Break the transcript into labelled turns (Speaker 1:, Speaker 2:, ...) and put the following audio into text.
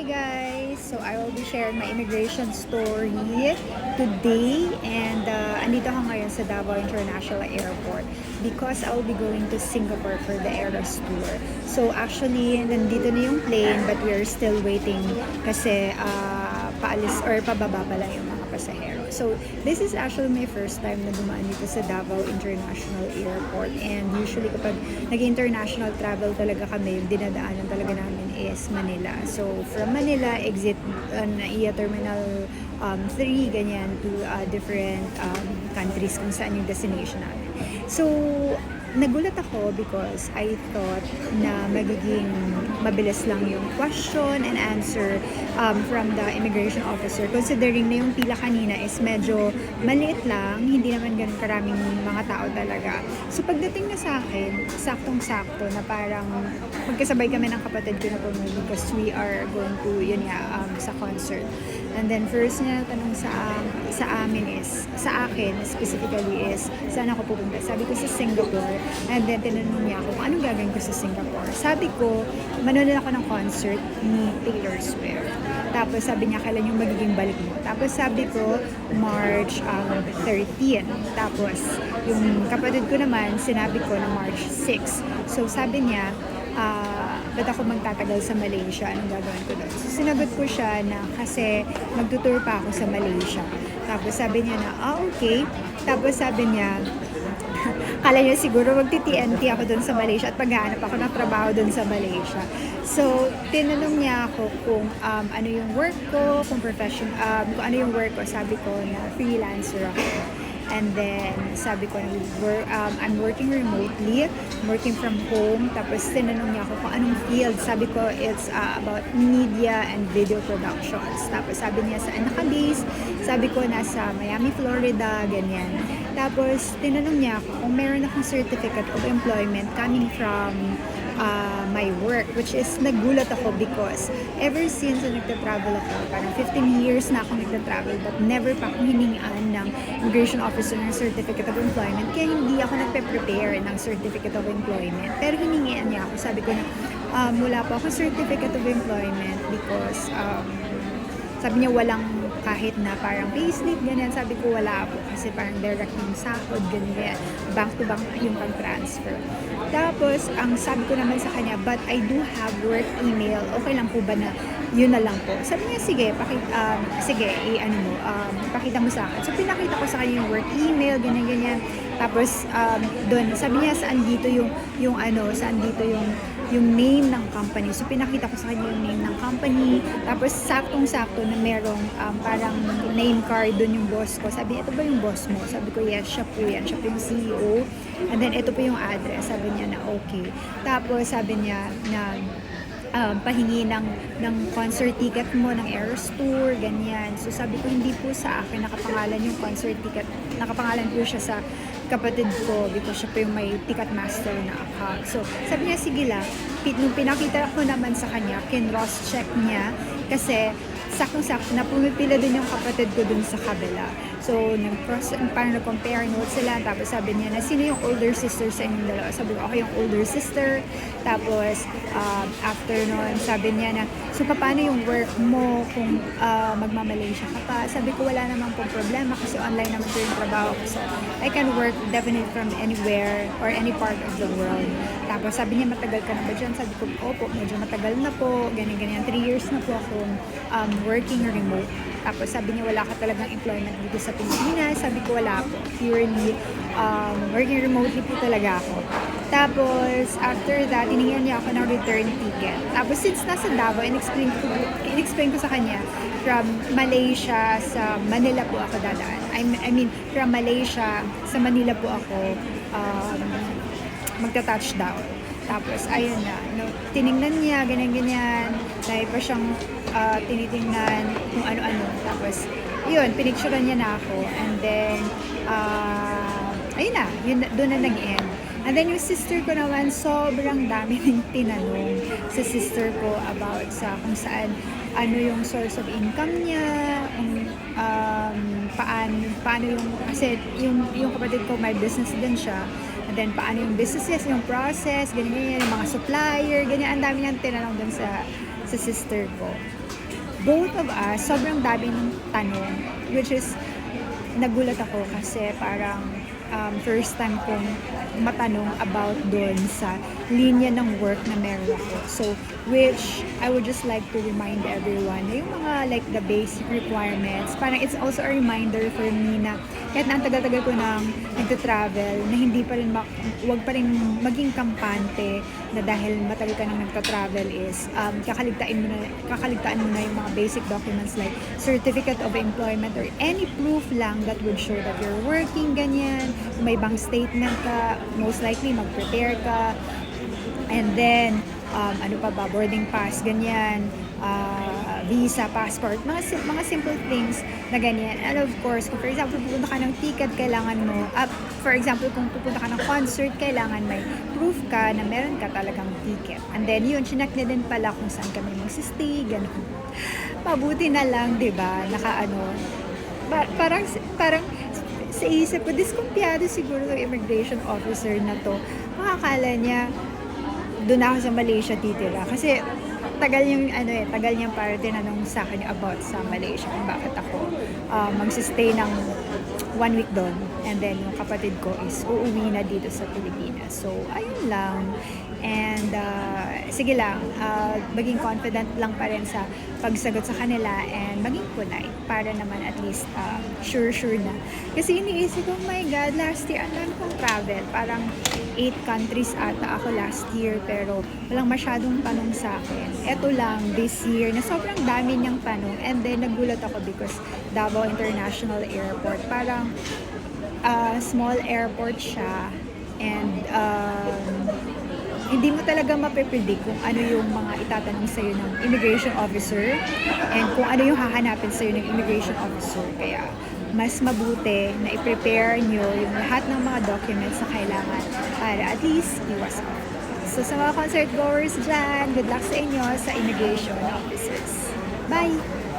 Speaker 1: Hi guys! So I will be sharing my immigration story today and uh, andito ako ngayon sa Davao International Airport because I will be going to Singapore for the Eras Tour. So actually, nandito na yung plane but we are still waiting kasi uh, paalis or pababa pa lang yung mga pasahero. So this is actually my first time na dumaan dito sa Davao International Airport and usually kapag nag-international travel talaga kami, dinadaanan talaga namin is Manila. So from Manila, exit uh, NAIA Terminal um, 3, ganyan, to uh, different um, countries kung saan yung destination namin. So, nagulat ako because I thought na magiging mabilis lang yung question and answer um, from the immigration officer considering na yung pila kanina is medyo maliit lang, hindi naman ganun karaming mga tao talaga. So pagdating na sa akin, saktong-sakto na parang magkasabay kami ng kapatid ko na pumunta because we are going to, yun nga, um, sa concert. And then first niya tanong sa sa amin is, sa akin specifically is, saan ako pupunta? Sabi ko sa Singapore. And then tinanong niya ako kung anong gagawin ko sa Singapore. Sabi ko, manonood ako ng concert ni Taylor Swift. Tapos sabi niya, kailan yung magiging balik mo? Tapos sabi ko, March um, 13. Tapos yung kapatid ko naman, sinabi ko na March 6. So sabi niya, ba't ako magtatagal sa Malaysia? Anong gagawin ko doon? So, sinagot ko siya na kasi magtutour pa ako sa Malaysia. Tapos sabi niya na, ah, okay. Tapos sabi niya, kala niya siguro magti-TNT ako doon sa Malaysia at maghahanap ako ng trabaho doon sa Malaysia. So, tinanong niya ako kung um, ano yung work ko, kung profession, um, kung ano yung work ko. Sabi ko na freelancer ako. And then, sabi ko, um, I'm working remotely, working from home. Tapos, tinanong niya ako kung anong field. Sabi ko, it's uh, about media and video productions. Tapos, sabi niya, saan naka-base? Sabi ko, nasa Miami, Florida, ganyan. Tapos, tinanong niya ako kung meron akong certificate of employment coming from uh, my work, which is nagulat ako because ever since na nagta-travel ako, parang 15 years na ako nagta-travel but never pa akong hiningaan ng immigration officer ng certificate of employment kaya hindi ako nagpe-prepare ng certificate of employment. Pero hiningian niya ako, sabi ko na um, wala po ako certificate of employment because um, sabi niya walang kahit na parang payslip, ganyan. Sabi ko wala po kasi parang direct yung sahod, ganyan. Bank to bank yung pang-transfer. Tapos, ang sabi ko naman sa kanya, but I do have work email. Okay lang po ba na yun na lang po? Sabi niya, sige, pakit, um, sige, i-ano mo, um, pakita mo sa akin. So, pinakita ko sa kanya yung work email, ganyan, ganyan. Tapos, um, doon, sabi niya, saan dito yung, yung ano, saan dito yung yung name ng company. So, pinakita ko sa kanya yung name ng company. Tapos, saktong-sakto na merong um, parang name card doon yung boss ko. Sabi ito ba yung boss mo? Sabi ko, yes, siya po yan. Siya po yung CEO. And then, ito po yung address. Sabi niya na, okay. Tapos, sabi niya na, um, pahingi ng, ng concert ticket mo, ng Eras Tour, ganyan. So sabi ko, hindi po sa akin nakapangalan yung concert ticket. Nakapangalan po siya sa kapatid ko because siya po yung may Ticketmaster na account. So sabi niya, sige lang. Nung pinakita ko naman sa kanya, kin-cross check niya kasi saktong-sakto na pumipila din yung kapatid ko dun sa kabila. So, nag-cross, parang nag-compare notes sila. Tapos sabi niya na, sino yung older sister sa inyong dalawa? Sabi ko, ako yung older sister. Tapos, um, after nun, sabi niya na, so paano yung work mo kung uh, magmamalaysia ka pa? Sabi ko, wala namang pong problema kasi online naman ko yung trabaho ko. So, I can work definitely from anywhere or any part of the world. Tapos, sabi niya, matagal ka na ba dyan? Sabi ko, opo, medyo matagal na po. Ganyan-ganyan. Three years na po akong um, working remote. Tapos sabi niya wala ka talagang employment dito sa Pilipinas. Sabi ko wala po. Purely um, working remotely po talaga ako. Tapos after that, tinigyan niya ako ng return ticket. Tapos since nasa Davao, in-explain ko, in-explain ko sa kanya from Malaysia sa Manila po ako dadaan. I, I mean, from Malaysia sa Manila po ako um, magta-touchdown. Tapos, ayun na, no, tiningnan niya, ganyan-ganyan. Dahil pa siyang ah, tinitingnan kung ano-ano. Tapos, yun, pinicturean niya na ako. And then, ah, ayun na, yun, doon na nag-end. And then yung sister ko naman, sobrang dami ng tinanong sa sister ko about sa kung saan ano yung source of income niya, kung um, paano, paano yung, kasi yung, yung kapatid ko may business din siya. And then paano yung businesses, yung process, ganyan, ganyan, yung mga supplier, ganyan, ang dami niyang tinanong dun sa sa sister ko. Both of us, sobrang dami ng tanong, which is, nagulat ako kasi parang um, first time kong matanong about doon sa linya ng work na meron ako. So, which I would just like to remind everyone na yung mga like the basic requirements, parang it's also a reminder for me na kahit na ang tagal-tagal ko nang nagta-travel, na hindi pa rin, mak- wag pa rin maging kampante na dahil matagal ka nang nagta-travel is um, kakaligtaan mo na, kakaligtaan mo na yung mga basic documents like certificate of employment or any proof lang that would show that you're working, ganyan. Kung may bank statement ka, most likely mag-prepare ka. And then, um, ano pa ba, boarding pass, ganyan, ah, visa, passport, mga, sim- mga simple things na ganyan. And of course, kung for example, pupunta ka ng ticket, kailangan mo, ah, for example, kung pupunta ka ng concert, kailangan may proof ka na meron ka talagang ticket. And then yun, chinek na din pala kung saan kami magsistay, ganun. Mabuti na lang, di ba, naka ano, pa- parang, parang sa isip ko, diskumpiyado siguro ng immigration officer na to. Makakala niya, doon ako sa Malaysia titira. Kasi tagal yung ano eh, tagal niyang para tinanong sa akin about sa Malaysia kung bakit ako uh, magsistay ng one week doon. And then yung kapatid ko is uuwi na dito sa Pilipinas. So, ayun lang. And uh, sige lang, uh, maging confident lang pa rin sa pagsagot sa kanila and maging polite para naman at least uh, sure-sure na. Kasi iniisip ko, oh my God, last year, ang dami kong travel. Parang eight countries ata ako last year pero walang masyadong tanong sa akin. Ito lang, this year, na sobrang dami niyang tanong and then nagulat ako because Davao International Airport, parang uh, small airport siya and um, hindi mo talaga mapipredict kung ano yung mga itatanong sa'yo ng immigration officer and kung ano yung hahanapin sa'yo ng immigration officer. Kaya mas mabuti na i-prepare nyo yung lahat ng mga documents na kailangan para at least iwas ka. So sa mga concert goers dyan, good luck sa inyo sa immigration officers. Bye!